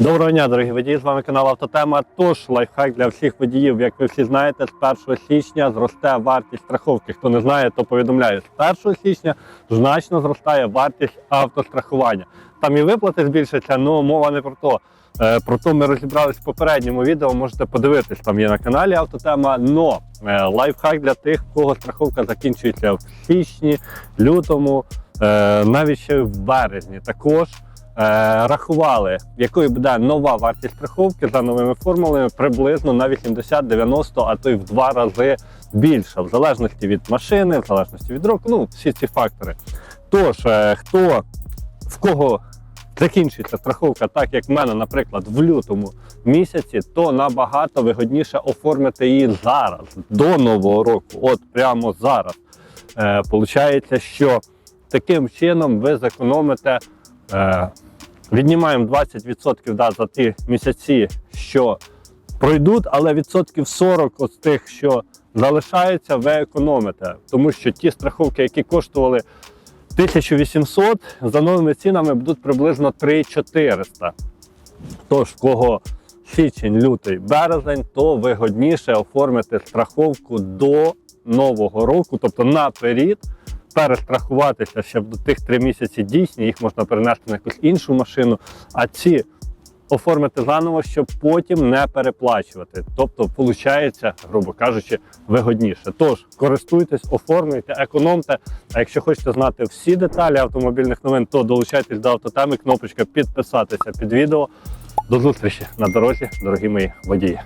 Доброго дня, дорогі водії! З вами канал Автотема. Тож лайфхак для всіх водіїв. Як ви всі знаєте, з 1 січня зросте вартість страховки. Хто не знає, то повідомляю. З 1 січня значно зростає вартість автострахування. Там і виплати збільшаться, але мова не про то. Е, Про то ми розібрались в попередньому відео. Можете подивитись, там є на каналі Автотема. Но е, лайфхак для тих, кого страховка закінчується в січні, лютому, е, навіть ще в березні. Також рахували, якою буде нова вартість страховки за новими формулами, приблизно на 80, 90, а то й в два рази більше, в залежності від машини, в залежності від року, ну всі ці фактори. Тож, е, хто в кого закінчується страховка, так як в мене, наприклад, в лютому місяці, то набагато вигодніше оформити її зараз, до нового року, от прямо зараз. Е, Получається, що таким чином ви зекономите. Е, Віднімаємо 20% да, за ті місяці, що пройдуть, але відсотків 40 з тих, що залишаються, ви економите. Тому що ті страховки, які коштували 1800, за новими цінами будуть приблизно 3400. Тож, кого січень, лютий, березень, то вигодніше оформити страховку до нового року, тобто наперед, перестрахуватися ще до тих три місяці дійсні, їх можна перенести на якусь іншу машину, а ці оформити заново, щоб потім не переплачувати. Тобто, виходить, грубо кажучи, вигодніше. Тож користуйтесь, оформлюйте, економте. А якщо хочете знати всі деталі автомобільних новин, то долучайтесь до автотеми. Кнопочка підписатися під відео. До зустрічі на дорозі, дорогі мої водії.